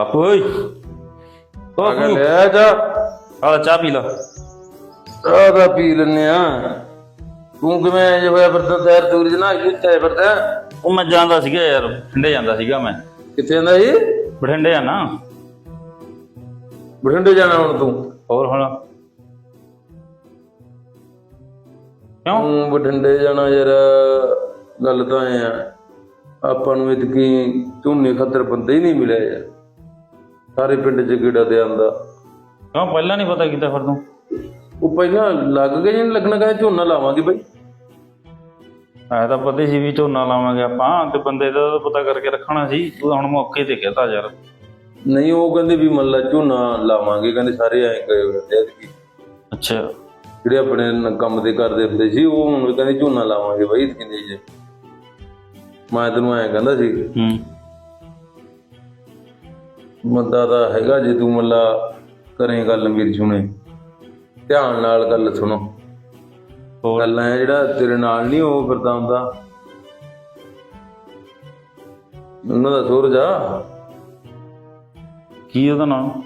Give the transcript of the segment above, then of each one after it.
ਬਾਪੂ ਓਏ। ਆ ਬਾਪੂ ਲੈ ਜਾ। ਆ ਚਾਹ ਪੀ ਲਾ। ਚਾਹ ਦਾ ਪੀ ਲੈਨੇ ਆ। ਤੂੰ ਕਿਵੇਂ ਜੇ ਹੋਇਆ ਫਿਰਦਾ ਤੈਰ ਤੂਰ ਜਨਾ ਕਿੱਥੇ ਫਿਰਦਾ? ਉਹ ਮੈਂ ਜਾਂਦਾ ਸੀਗਾ ਯਾਰ ਬਠਿੰਡੇ ਜਾਂਦਾ ਸੀਗਾ ਮੈਂ। ਕਿੱਥੇ ਜਾਂਦਾ ਜੀ ਬਠਿੰਡੇ ਆ ਨਾ। ਬਠਿੰਡੇ ਜਾਣਾ ਹੁਣ ਤੂੰ? ਹੋਰ ਹੁਣ? ਕਿਉਂ? ਤੂੰ ਬਠਿੰਡੇ ਜਾਣਾ ਯਾਰ ਗੱਲ ਤਾਂ ਆ। ਆਪਾਂ ਨੂੰ ਇਤਕੀ ਝੋਨੇ ਖਤਰ ਬੰਦਾ ਹੀ ਨਹੀਂ ਮਿਲਿਆ ਯਾਰ। ਸਾਰੇ ਪਿੰਡ ਚ ਗੇੜਾ ਦੇ ਆਂਦਾ ਕਿਉਂ ਪਹਿਲਾਂ ਨਹੀਂ ਪਤਾ ਕੀਤਾ ਫਿਰ ਤੂੰ। ਉਹ ਪਹਿਲਾਂ ਲੱਗ ਗਏ ਜਿਹਨੇ ਲੱਗਣਾ ਕਹੇ ਝੋਨਾ ਲਾਵਾਂਗੇ ਬਈ। ਐ ਤਾਂ ਪਤਾ ਸੀ ਵੀ ਝੋਨਾ ਲਾਵਾਂਗੇ ਆਪਾਂ ਤੇ ਬੰਦੇ ਦਾ ਤਾਂ ਪਤਾ ਕਰਕੇ ਰੱਖਣਾ ਸੀ ਤੂੰ ਹੁਣ ਮੌਕੇ ਤੇ ਕਹਿਤਾ ਯਾਰ। ਨਹੀਂ ਉਹ ਕਹਿੰਦੇ ਵੀ ਮੱਲਾ ਝੋਨਾ ਲਾਵਾਂਗੇ ਕਹਿੰਦੇ ਸਾਰੇ ਐਂ ਗਏ ਹੋਏ ਆ ਐਤਕੀ। ਅੱਛਾ। ਜਿਹੜੇ ਆਪਣੇ ਨ- ਕੰਮ ਤੇ ਕਰਦੇ ਹੁੰਦੇ ਸੀ ਉਹ ਹੁਣ ਕਹਿੰਦੇ ਝੋਨਾ ਲਾਵਾਂਗੇ ਬਈ ਕਹਿੰਦੇ ਜੀ। ਮੈਂ ਤੈਨੂੰ ਐਂ ਕਹਿੰਦਾ ਸੀ। ਹੂੰ। ਮੁੱਦਾ ਤਾਂ ਹੈਗਾ ਜੇ ਤੂੰ ਮੱਲਾ ਕਰੇ ਗੱਲ ਮੇਰੀ ਸੁਣੇ ਧਿਆਨ ਨਾਲ ਗੱਲ ਸੁਣੋ। ਹੋਰ? ਗੱਲ ਐ ਜਿਹੜਾ ਤੇਰੇ ਨਾਲ ਨਹੀਂ ਉਹ ਫਿਰਦਾ ਹੁੰਦਾ। ਉਹਨਾਂ ਦਾ ਸੂਰਜ ਆ ਕੀ ਉਹਦਾ ਨਾਮ?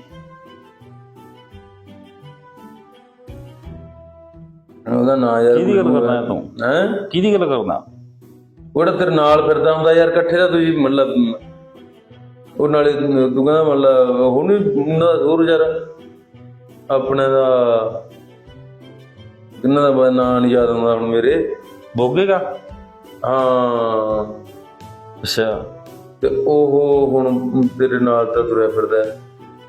ਉਹਦਾ ਨਾਂ ਯਾਰ ਕਿਹਦੀ ਗੱਲ ਕਰਦਾ ਹੈ ਤੂੰ? ਹੈ? ਕਿਹਦੀ ਗੱਲ ਕਰਦਾ? ਉਹੜਾ ਤੇਰੇ ਨਾਲ ਫਿਰਦਾ ਹੁੰਦਾ ਯਾਰ ਇਕੱਠੇ ਦਾ ਤੁਸੀਂ ਮਤਲਬ ਉਹ ਨਾਲੇ ਤੂੰ ਕਹਿੰਦਾ ਮਤਲਬ ਹੁਣ ਉਹਨਾਂ ਦਾ ਯਾਰ ਆਪਣੇ ਦਾ ਕਿੰਨਾ ਦਾ ਨਾਂ ਨਹੀਂ ਯਾਦ ਆਉਂਦਾ ਹੁਣ ਮੇਰੇ। ਬੋਗੇਗਾ ਹਾਂ। ਅੱਛਾ। ਤੇ ਉਹ ਹੁਣ ਤੇਰੇ ਨਾਲ ਤਾਂ ਤੁਰਿਆ ਫਿਰਦਾ।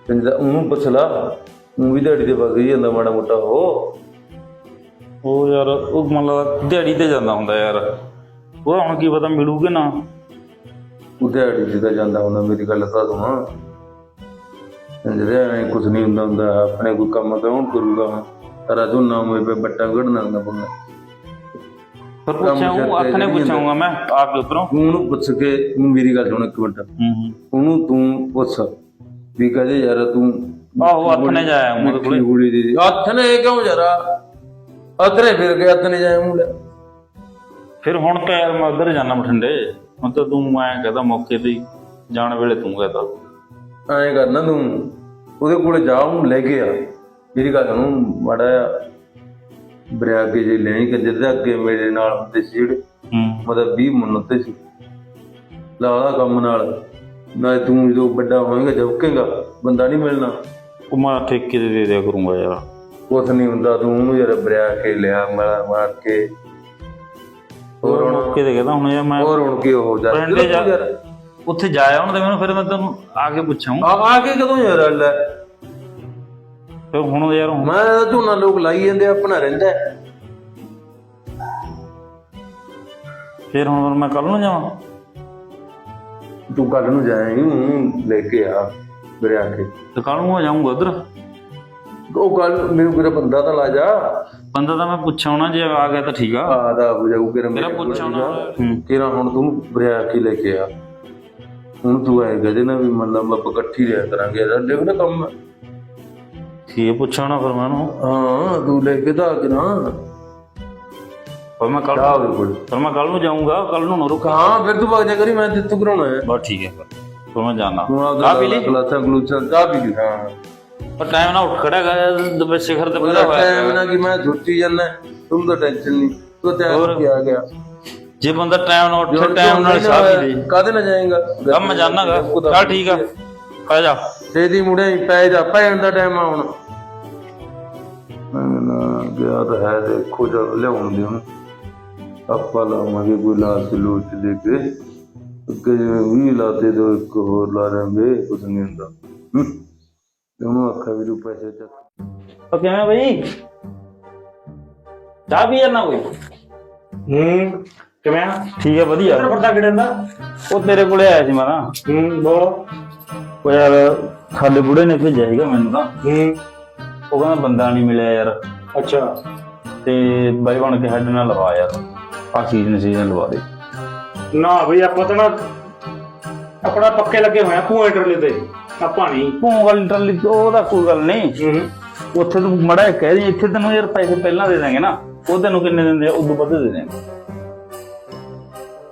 ਕਹਿੰਦਾ ਉਹਨੂੰ ਪੁੱਛ ਲਾ ਉਹ ਵੀ ਦਿਹਾੜੀ ਤੇ ਵਗ ਹੀ ਜਾਂਦਾ ਮਾੜਾ ਮੋਟਾ ਹੋ ਉਹ ਯਾਰ ਉਹ ਮੰਨ ਲਾ ਦਿਹਾੜੀ ਤੇ ਜਾਂਦਾ ਹੁੰਦਾ ਯਾਰ। ਉਹ ਹੁਣ ਕੀ ਪਤਾ ਮਿਲੂਗੇ ਨਾ। ਉਹ ਦਿਹਾੜੀ ਤੇ ਤਾਂ ਜਾਂਦਾ ਹੁੰਦਾ ਮੇਰੀ ਗੱਲ ਤਾਂ ਸੁਣ। ਜਿਹੜੇ ਐ ਕੁਝ ਨਹੀਂ ਹੁੰਦਾ ਹੁੰਦਾ ਆਪਣੇ ਕੋਈ ਕੰਮ ਕੌਣ ਕਰੂਗਾ ਤਾਰਾ ਤੋਂ ਨਾਮ ਹੋਏ ਪੇ ਬੱਟਾ ਘੜਨਾ ਹੁੰਦਾ ਬੰਦਾ ਫਿਰ ਪੁੱਛਾਂ ਅੱਖ ਨੇ ਪੁੱਛਾਂਗਾ ਮੈਂ ਆ ਕੇ ਉਧਰੋਂ ਤੂੰ ਉਹਨੂੰ ਪੁੱਛ ਕੇ ਤੂੰ ਮੇਰੀ ਗੱਲ ਸੁਣ ਇੱਕ ਮਿੰਟ। ਹੂੰ ਹੂੰ। ਉਹਨੂੰ ਤੂੰ ਪੁੱਛ ਵੀ ਕਹਦੇ ਯਾਰ ਤੂੰ ਆਹੋ ਅੱਖ ਨੇ ਜਾਇਆ ਉਹਦੇ ਕੋਲੇ। ਗੋਲੀ ਦੀ ਹੱਥ ਨੇ ਕਿਉਂ ਜਰਾ? ਅਧਰੇ ਫਿਰ ਕੇ ਹੱਥ ਨੇ ਜਾਏ ਮੂਲੇ ਫਿਰ ਹੁਣ ਤਾਂ ਯਾਰ ਮੈਂ ਉਧਰ ਜਾਣਾ ਬਠਿੰਡੇ। ਹੁਣ ਤਾਂ ਤੂੰ ਐਂ ਕਹਦਾ ਮੌਕੇ ਤੇ ਹੀ ਜਾਣ ਵੇਲੇ ਤੂੰ ਕਹਦਾ। ਐਂ ਕਰਨਾ ਤੂੰ ਉਹਦੇ ਕੋਲੇ ਜਾ ਉਹਨੂੰ ਲੈ ਕੇ ਆ। ਮੇਰੀ ਗੱਲ ਸੁਣ ਮਾੜਾ ਜਿਹਾ ਬਰਿਆ ਕੇ ਜੇ ਲੈਣੀ ਕਿ ਜਿੱਦਾਂ ਅੱਗੇ ਮੇਰੇ ਨਾਲ ਹੁੰਦੇ ਸੀ ਜਿਹੜੇ। ਹੂੰ। ਮਤਲਬ 20 ਮਨ ਉੱਤੇ ਸੀ। ਲਾਲਾ ਕੰਮ ਨਾਲ। ਨਾ ਤੂੰ ਜਦੋਂ ਵੱਡਾ ਹੋਏਗਾ ਜਵਕੇਗਾ ਬੰਦਾ ਨਹੀਂ ਮਿਲਣਾ। ਉਹ ਮੈਂ ਠੇਕੇ ਤੇ ਦੇ ਦਿਆ ਕਰੂੰਗਾ ਯਾਰ। ਕੁਛ ਨਹੀਂ ਹੁੰਦਾ ਤੂੰ ਉਹਨੂੰ ਯਾਰ ਬਰਿਆ ਕੇ ਲਿਆ ਮਾਰ ਮਾਰ ਕੇ। ਹੋਰ ਹੁਣ ਮੌਕੇ ਤੇ ਕਹਦਾ ਹੁਣ ਯਾਰ ਮੈਂ ਹੋਰ ਹੁਣ ਕੀ ਹੋ ਜਾ ਬਰਿੰਡੇ ਜਾ ਉੱਥੇ ਜਾਇਆ ਹੁਣ ਤੇ ਮੈਨੂੰ ਫਿਰ ਮੈਂ ਤੈਨੂੰ ਆ ਕੇ ਪੁੱਛਾਂ। ਆ ਆ ਕੇ ਕਦੋਂ ਯਾਰ ਲੈ ਫਿਰ ਹੁਣ ਯਾਰ ਹੁਣ- ਮੈਂ ਤਾਂ ਝੋਨਾ ਲੋਕ ਲਾਈ ਜਾਂਦੇ ਆ, ਆਪਣਾ ਰਹਿੰਦਾ। ਫਿਰ ਹੁਣ ਮੈਂ ਕੱਲ ਨੂੰ ਜਾਵਾਂ। ਤੂੰ ਕੱਲ ਨੂੰ ਉਹਨੂੰ ਲੈ ਕੇ ਆ ਬਰਿਆ ਕੇ ਤੇ ਕੱਲ ਨੂੰ ਜਾਊਂਗਾ ਉਧਰ। ਉਹ ਗੱਲ ਮੈਨੂੰ ਕਿਹੜਾ ਬੰਦਾ ਤਾਂ ਲਾ ਜਾ। ਬੰਦਾ ਤਾਂ ਮੈਂ ਪੁੱਛਾਉਣਾ ਜੇ ਆ ਗਿਆ ਤਾਂ ਠੀਕ ਆ। ਆਦਾ ਹੋ ਜਾਊ ਕਿਰਾ ਮੇਰਾ ਪੁੱਛਾਉਣਾ ਹੂੰ। ਕਿਰਾ ਹੁਣ ਤੂੰ ਬਰਿਆ ਕੇ ਲੈ ਕੇ ਆ। ਹੁਣ ਤੂੰ ਆਏ ਗਦੇ ਨਾ ਵੀ ਮਤਲਬ ਆਪਾਂ ਇਕੱਠੀ ਰਿਹਾ ਕਰਾਂਗੇ ਇਹਦਾ ਦੇਖ ਨਾ ਕੰਮ ਕੀ ਪੁੱਛਾਉਣਾ ਫਿਰ ਮੈਨੂੰ ਹਾਂ ਤੂੰ ਲੈ ਕੇ ਤਾਂ ਆ ਕੇ ਨਾ। ਪਰ ਮੈਂ ਕੱਲ ਆ ਉਹਦੇ ਕੋਲ। ਫਿਰ ਮੈਂ ਕੱਲ ਨੂੰ ਜਾਊਂਗਾ ਕੱਲ ਨੂੰ ਨਾ ਰੁਕ। ਹਾਂ ਫਿਰ ਤੂੰ ਵਗ ਜਾ ਕਰੀ ਮੈਂ ਜਿੱਤੂ ਕਰਾਉਣਾ ਹੈ। ਬਸ ਠੀਕ ਹੈ ਫਿਰ। ਮੈਂ ਜਾਣਾ। ਤੂੰ ਲਈ? ਗਲਾਸਾਂ ਗਲੂਸਾਂ ਚਾਹ ਪੀ ਲਈ। ਹਾਂ। ਪਰ ਟਾਈਮ ਨਾਲ ਉੱਠ ਖੜਾ ਗਾ ਦਬੇ ਸਿਖਰ ਤੇ ਉਹਦਾ ਪਤਾ ਟਾਈਮ ਹੋਇਆ। ਨਾ ਕਿ ਮੈਂ ਛੁੱਟੀ ਜਾਂਦਾ ਤੂੰ ਤਾਂ ਟੈਨਸ਼ਨ ਨਹੀਂ ਤੂੰ ਟਾਈਮ ਕੀ ਆ ਗਿਆ। ਜੇ ਬੰਦਾ ਟਾਈਮ ਨਾਲ ਉੱਠੇ ਟਾਈਮ ਨਾਲ ਪੀ ਲੇ। ਕਾਦੇ ਨਾ ਜਾਏਗਾ? ਕੰਮ ਜਾਣਾਗਾ ਚੱਲ ਠੀਕ ਆ। ਪੈ ਜਾ। ਤੇਰੀ ਮੁੜੇ ਹੀ ਪੈ ਜਾ ਪੈਣ ਦਾ ਟਾਈਮ ਆ ਹੁਣ। ਮੈਂ ਨਾ ਗਿਆ ਤਾਂ ਹੈ ਦੇਖੋ ਜਦ ਲਿਆਉਣ ਦੇ ਹੁਣ ਆਪਾਂ ਲਾਵਾਂਗੇ ਕੋਈ ਲਾਤ ਲੂਟ ਦੇ ਕੇ। ਅੱਗੇ ਜਿਵੇਂ ਵੀ ਲਾਤੇ ਦੋ ਇੱਕ ਹੋਰ ਲਾ ਲਾਂਗੇ ਕੁਝ ਨਹੀਂ ਹੁੰਦਾ। ਤੇ ਉਹਨੂੰ ਆਖਿਆ ਵੀ ਤੂੰ ਪੈਸੇ ਚੱਕ ਉਹ ਕਿਵੇਂ ਬਈ ਚਾਹ ਪੀ ਜਾਣਾ ਕੋਈ ਹੂੰ ਕਿਵੇਂ ਆ ਠੀਕ ਹੈ ਵਧੀਆ ਪਰਦਾ ਕਿਹੜੇ ਦਾ ਉਹ ਤੇਰੇ ਕੋਲੇ ਆਇਆ ਸੀ ਮੈਂ ਹੂੰ ਬੋਲ ਉਹ ਯਾਰ ਸਾਡੇ ਬੁੜੇ ਨੇ ਭੇਜਿਆ ਸੀਗਾ ਮੈਨੂੰ ਤਾਂ ਹੂੰ ਉਹ ਕਹਿੰਦਾ ਬੰਦਾ ਨਹੀਂ ਮਿਲਿਆ ਯਾਰ ਅੱਛਾ ਤੇ ਬਾਈ ਬਣ ਕੇ ਸਾਡੇ ਨਾਲ ਲਵਾ ਯਾਰ ਆ ਸੀਜ਼ਨ ਸੀਜ਼ਨ ਲਵਾ ਦੇ ਨਾ ਬਈ ਆਪਾਂ ਤਾਂ ਨਾ ਆਪਣਾ ਪੱਕੇ ਲੱਗੇ ਹੋਏ ਆ ਭੂਏ ਟਰਲੇ ਤੇ ਆਪਾਂ ਨਹੀਂ ਭੂੰ ਵਾਲੀ ਟਰਾਲੀ ਉਹਦਾ ਕੋਈ ਗੱਲ ਨਹੀਂ। ਹੂੰ। ਉੱਥੇ ਤੂੰ ਮੜਾ ਕਹਿ ਦੇ ਇੱਥੇ ਤੈਨੂੰ ਯਾਰ ਪੈਸੇ ਪਹਿਲਾਂ ਦੇ ਦਾਂਗੇ ਨਾ। ਉਹ ਤੈਨੂੰ ਕਿੰਨੇ ਦਿੰਦੇ ਆ? ਉਦੋਂ ਵੱਧ ਦੇ ਦਾਂਗੇ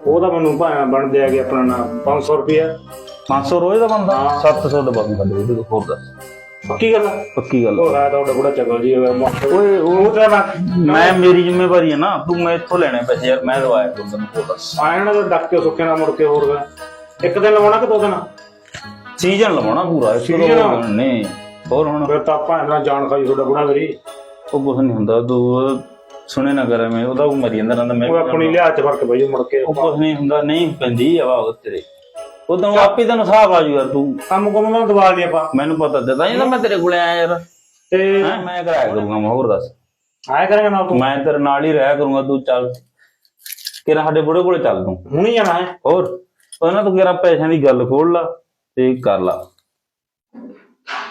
ਉਹਦਾ ਮੈਨੂੰ ਭਾਵੇਂ ਬਣਦੇ ਆ ਗਿਆ ਆਪਣਾ ਨਾ 500 ਰੁਪਿਆ 500 ਰੋਜ਼ ਦਾ ਬੰਦਾ? ਹਾਂ। 700 ਦਾ ਬੰਦਾ ਦੇ ਦੇ ਹੋਰ ਦੱਸ। ਪੱਕੀ ਗੱਲ ਆ? ਪੱਕੀ ਗੱਲ ਉਹ ਹੈ ਤੁਹਾਡਾ ਬੜਾ ਚਗਲ ਜੀ ਓਏ ਓਏ। ਉਹ ਤਾਂ ਨਾ ਮੈਂ ਮੇਰੀ ਜ਼ਿੰਮੇਵਾਰੀ ਹੈ ਨਾ। ਤੂੰ ਮੈਂ ਇੱਥੋਂ ਲੈਣੇ ਪੈਸੇ ਯਾਰ ਮੈਂ ਦਵਾਇਆ ਤੂੰ ਤੈਨੂੰ ਹੋਰ ਦੱਸ। ਆਇਆ ਨਾ ਤਾਂ ਡੱਕ ਕੇ ਸੁੱਕੇ ਨਾਲ ਮੁੜ ਕੇ ਹੋਰ ਗਿਆ ਇੱਕ ਦਿਨ ਲਵਾਉਣਾ ਕਿ ਦੋ ਦਿਨ? ਸੀਜ਼ਨ ਲਵਾਉਣਾ ਪੂਰਾ ਇਸ ਤੋਂ Season? ਨਹੀਂ ਹੋਰ ਹੁਣ? ਫਿਰ ਤਾਂ ਆਪਾਂ ਇਹਨਾਂ ਜਾਣ ਖਾਈ ਤੁਹਾਡਾ ਬੁੜਾ ਮੇਰੀ। ਉਹ ਕੁਛ ਨਹੀਂ ਹੁੰਦਾ ਤੂੰ ਸੁਣੇ ਨਾ ਕਰੇ ਮੈਂ ਉਹਦਾ ਉਹ ਮਰੀ ਜਾਂਦਾ ਰਹਿੰਦਾ ਮੈਂ ਉਹ ਆਪਣੀ ਲਿਹਾਜ਼ ਚ ਫ਼ਰਕ ਪਈ ਮੁੜ ਕੇ ਉਹ ਕੁਛ ਨਹੀਂ ਹੁੰਦਾ ਨਹੀਂ ਪੈਂਦੀ ਆਵਾਜ਼ ਤੇਰੇ। ਉਦੋਂ ਆਪੇ ਤੈਨੂੰ ਹਿਸਾਬ ਆ ਜੂ ਯਾਰ ਤੂੰ। ਕੰਮ ਕੰਮ ਨਾਲ ਦਵਾ ਲਈ ਆਪਾਂ। ਮੈਨੂੰ ਪਤਾ ਦਿੱਤਾ ਨਹੀਂ ਤਾਂ ਮੈਂ ਤੇਰੇ ਕੋਲੇ ਆਇਆ ਯਾਰ। ਤੇ ਹੈਂ, ਮੈਂ ਕਰਾਇਆ ਕਰੂੰਗਾ ਮੈਂ ਹੋਰ ਦੱਸ। ਆਇਆ ਕਰਾਂਗੇ ਨਾਲ ਤੂੰ? ਮੈਂ ਤੇਰੇ ਨਾਲ ਹੀ ਰਹਿਆ ਕਰੂੰਗਾ ਤੂੰ ਚੱਲ। ਕਿਰਾ ਸਾਡੇ ਬੁੜੇ ਕੋਲੇ ਚੱਲ ਤੂੰ। ਹੁਣ ਹੀ ਜਾਣਾ ਹੈ। ਹੋਰ ਉਹਨਾਂ ਤੋਂ ਕਿਰਾ ਪੈਸਿਆਂ ਦੀ ਗੱਲ ਖੋਲ ਲਾ। ਤੇ ਕਰ ਲਾ।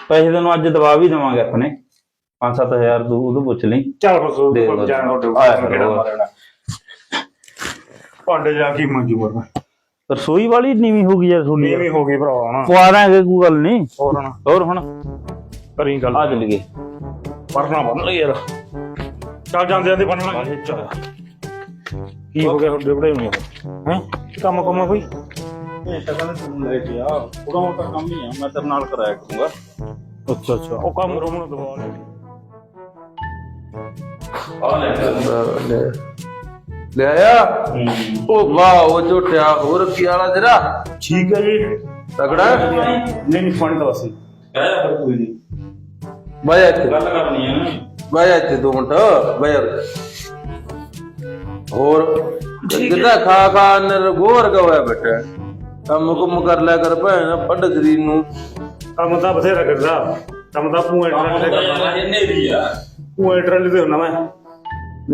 ਪੈਸੇ ਤੈਨੂੰ ਅੱਜ ਦਵਾ ਵੀ ਦੇਵਾਂਗੇ ਆਪਣੇ। 5-7000 ਤੂੰ ਉਹਨੂੰ ਪੁੱਛ ਲਈ। ਚੱਲ ਬਸ ਉਹ ਦੇ ਕੋਲ ਲਓ। ਜਾਣ ਤੁਹਾਡੇ ਆਇਆ ਕੋਲ ਕਰੋ। ਕਿਹੜਾ ਮਾਰਨਾ। ਭਾਂਡੇ ਜਾ ਕੇ ਮੰਜੂ ਵਰਨਾ ਰਸੋਈ ਵਾਲੀ ਨੀਵੀਂ ਹੋ ਗਈ ਯਾਰ ਤੁਹਾਡੀ। ਨੀਵੀਂ ਹੋ ਗਈ ਭਰਾ ਪਵਾ ਦਾਂਗੇ ਕੋਈ ਗੱਲ ਨਹੀਂ ਹੋਰ ਨਾ ਹੋਰ ਹੁਣ। ਕਰੀ ਗੱਲ। ਆ ਚੱਲ ਗਏ ਪਰਨਾ ਬੰਨ ਲਈ ਯਾਰ। ਚੱਲ ਜਾਂਦੇ ਜਾਂਦੇ ਬੰਨ ਲਾਂਗੇ। ਕੀ ਹੋ ਗਿਆ ਤੁਹਾਡੇ ਬੜੇ ਨੂੰ ਹੈ? ਕੰਮ ਕੰਮ ਕੋਈ? ਇਹ ਸ਼ਕਲ ਤੂੰ ਲੈ ਕੇ ਆ ਉਹਦਾ ਮੋਟਾ ਕੰਮ ਹੀ ਆ ਮੈਂ ਤੇਰੇ ਨਾਲ ਕਰਾਇਆ ਕਰੂੰਗਾ ਅੱਛਾ ਅੱਛਾ ਉਹ ਕੰਮ ਰੋਮ ਨੂੰ ਦਵਾ ਲੈ ਆ ਲੈ ਲੈ ਲੈ ਆਇਆ ਉਹ ਵਾਹ ਉਹ ਝੋਟਿਆ ਹੋਰ ਕੀ ਵਾਲਾ ਤੇਰਾ ਠੀਕ ਹੈ ਜੀ ਤਗੜਾ ਨਹੀਂ ਨਹੀਂ ਫੰਡ ਤਾਂ ਵਸੀ ਕਹਿਆ ਫਿਰ ਕੋਈ ਨਹੀਂ ਬਾਇਆ ਇੱਥੇ ਗੱਲ ਕਰਨੀ ਹੈ ਨਾ ਬਾਇਆ ਇੱਥੇ ਦੋ ਮਿੰਟ ਬਾਇਆ ਹੋਰ ਕਿੱਦਾਂ ਖਾ ਖਾ ਨਰ ਗੋਰ ਗਵਾਇਆ ਬੈਠਾ ਕੰਮ ਕੁਮ ਕਰ ਲਿਆ ਕਰ ਭੈਣ ਪੱਡ ਸਰੀਰ ਨੂੰ। ਕੰਮ ਤਾਂ ਬਥੇਰਾ ਕਰਦਾ। ਕੰਮ ਤਾਂ ਪੂਏ ਟਰੈਲ ਤੇ ਕਰਦਾ। ਇਹਨੇ ਵੀ ਆ। ਪੂਏ ਟਰੈਲ ਤੇ ਹੁੰਦਾ ਮੈਂ।